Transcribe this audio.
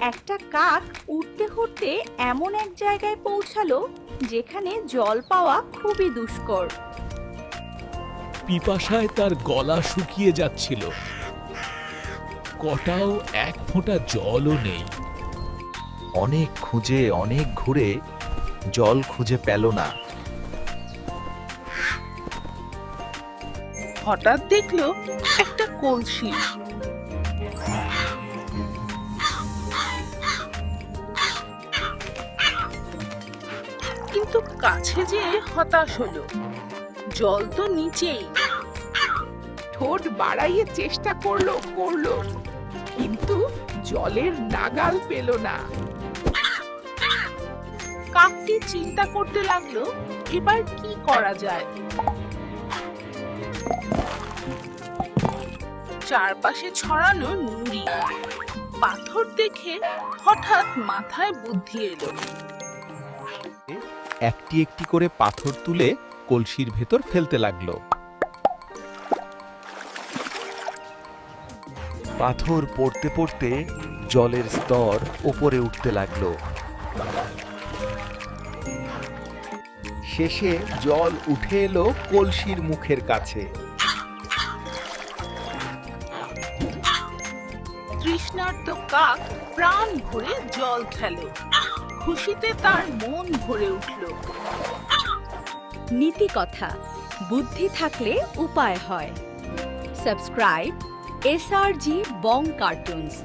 একটা কাক উঠতে উঠতে এমন এক জায়গায় পৌঁছালো যেখানে জল পাওয়া খুবই দুষ্কর। পিপাসায় তার গলা শুকিয়ে যাচ্ছিল। কটাও এক ফোঁটা জলও নেই। অনেক খুঁজে অনেক ঘুরে জল খুঁজে পেল না। হঠাৎ দেখল একটা কলসি। কিন্তু কাছে যে হতাশ হলো। জল তো নিচেই। ঠোঁট বাড়াইয়ে চেষ্টা করল করল কিন্তু জলের নাগাল পেল না। কাকটি চিন্তা করতে লাগল এবার কি করা যায়? চারপাশে ছড়ানো নুড়ি। পাথর দেখে হঠাৎ মাথায় বুদ্ধি এলো। একটি একটি করে পাথর তুলে কলসির ভেতর ফেলতে লাগল। পাথর পড়তে পড়তে জলের স্তর ওপরে উঠতে লাগল। শেষে জল উঠে এলো কলসির মুখের কাছে। তৃষ্ণার্ত কাক প্রাণ ভরে জল খেলো। খুশিতে তার মন ভরে উঠল। নীতি কথা বুদ্ধি থাকলে উপায় হয়। Subscribe S R G Bong cartoons.